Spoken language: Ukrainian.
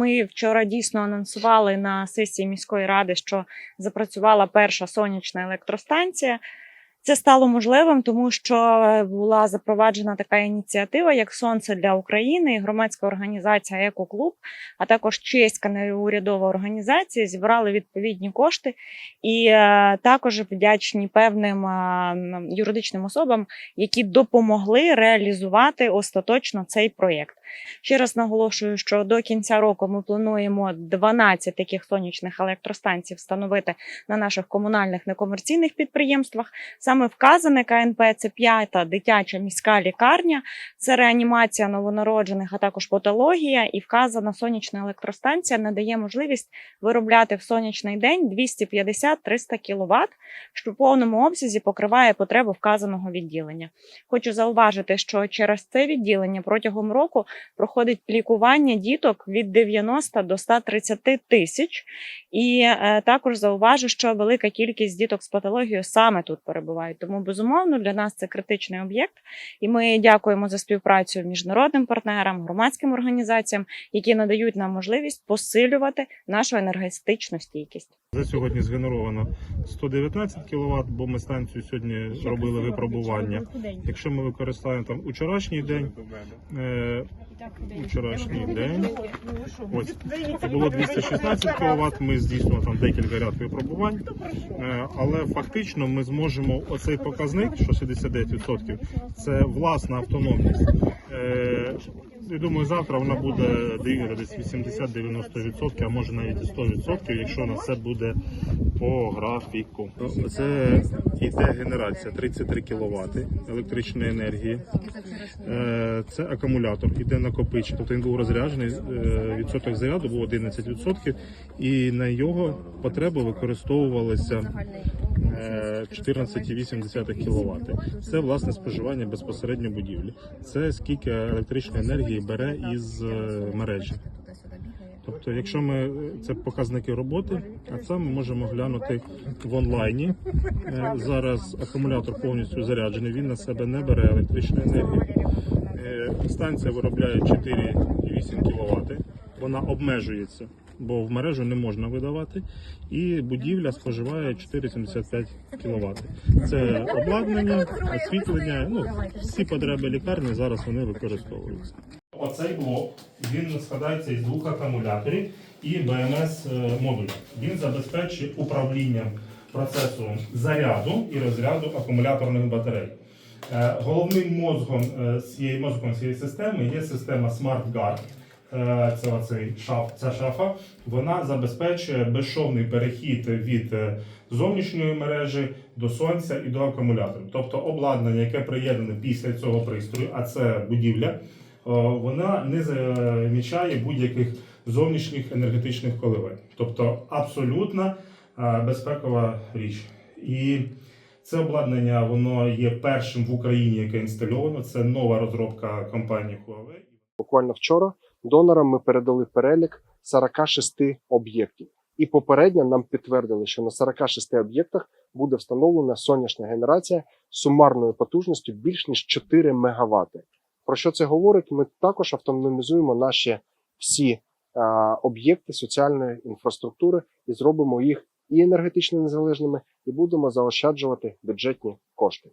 Ми вчора дійсно анонсували на сесії міської ради, що запрацювала перша сонячна електростанція. Це стало можливим, тому що була запроваджена така ініціатива, як Сонце для України, громадська організація Екоклуб, а також чеська неурядова організація зібрали відповідні кошти і е, також вдячні певним е, юридичним особам, які допомогли реалізувати остаточно цей проєкт. Ще раз наголошую, що до кінця року ми плануємо 12 таких сонячних електростанцій встановити на наших комунальних некомерційних підприємствах. Саме вказане КНП це п'ята дитяча міська лікарня, це реанімація новонароджених, а також патологія. І вказана сонячна електростанція надає можливість виробляти в сонячний день 250-300 кВт, що в повному обсязі покриває потребу вказаного відділення. Хочу зауважити, що через це відділення протягом року проходить лікування діток від 90 до 130 тисяч. І е, також зауважу, що велика кількість діток з патологією саме тут перебувають. Тому безумовно для нас це критичний об'єкт. І ми дякуємо за співпрацю міжнародним партнерам, громадським організаціям, які надають нам можливість посилювати нашу енергетичну стійкість. Вже сьогодні згенеровано 119 кВт, бо ми станцію сьогодні робили випробування. Якщо ми використаємо там вчорашній день, е, вчорашній день, ось було 216 кВт, ми здійснили там декілька ряд випробувань, е, але фактично ми зможемо оцей показник, що 69%, це власна автономність. Е, я думаю, завтра вона буде дивіться, десь 80-90%, а може навіть і 100%, якщо на все буде по графіку. Це йде генерація 33 кВт електричної енергії. Е, Це акумулятор, іде накопичення. Тобто він був розряджений, е, відсоток заряду був 11%, і на його потребу використовувалося е, 14,8 кВт. Це власне споживання безпосередньо будівлі. Це скільки електричної енергії бере із е, мережі. Тобто, якщо ми це показники роботи, а це ми можемо глянути в онлайні. Е, Зараз акумулятор повністю заряджений, він на себе не бере електричну енергію. Е, Станція виробляє 4,8 кВт. Вона обмежується, бо в мережу не можна видавати. І будівля споживає 4,75 кВт. Це обладнання, освітлення. Ну всі потреби лікарні зараз вони використовуються. Оцей блок він складається із двох акумуляторів і БМС е, модуля. Він забезпечує управлінням процесу заряду і розряду акумуляторних батарей. Е, Головним мозгом е, цієї мозком цієї системи є система Smart Guard. Е, Це оцей шаф, ця шафа. Вона забезпечує безшовний перехід від зовнішньої мережі до сонця і до акумуляторів. Тобто обладнання, яке приєднане після цього пристрою, а це будівля, вона не замічає будь-яких зовнішніх енергетичних коливань. Тобто абсолютна е, безпекова річ. І це обладнання воно є першим в Україні, яке інстальовано. Це нова розробка компанії Huawei. Буквально вчора донорам ми передали перелік 46 об'єктів. І попередньо нам підтвердили, що на 46 об'єктах буде встановлена сонячна генерація сумарною потужністю більш ніж 4 МВт. Про що це говорить? Ми також автономізуємо наші всі об'єкти соціальної інфраструктури і зробимо їх і енергетично незалежними, і будемо заощаджувати бюджетні кошти.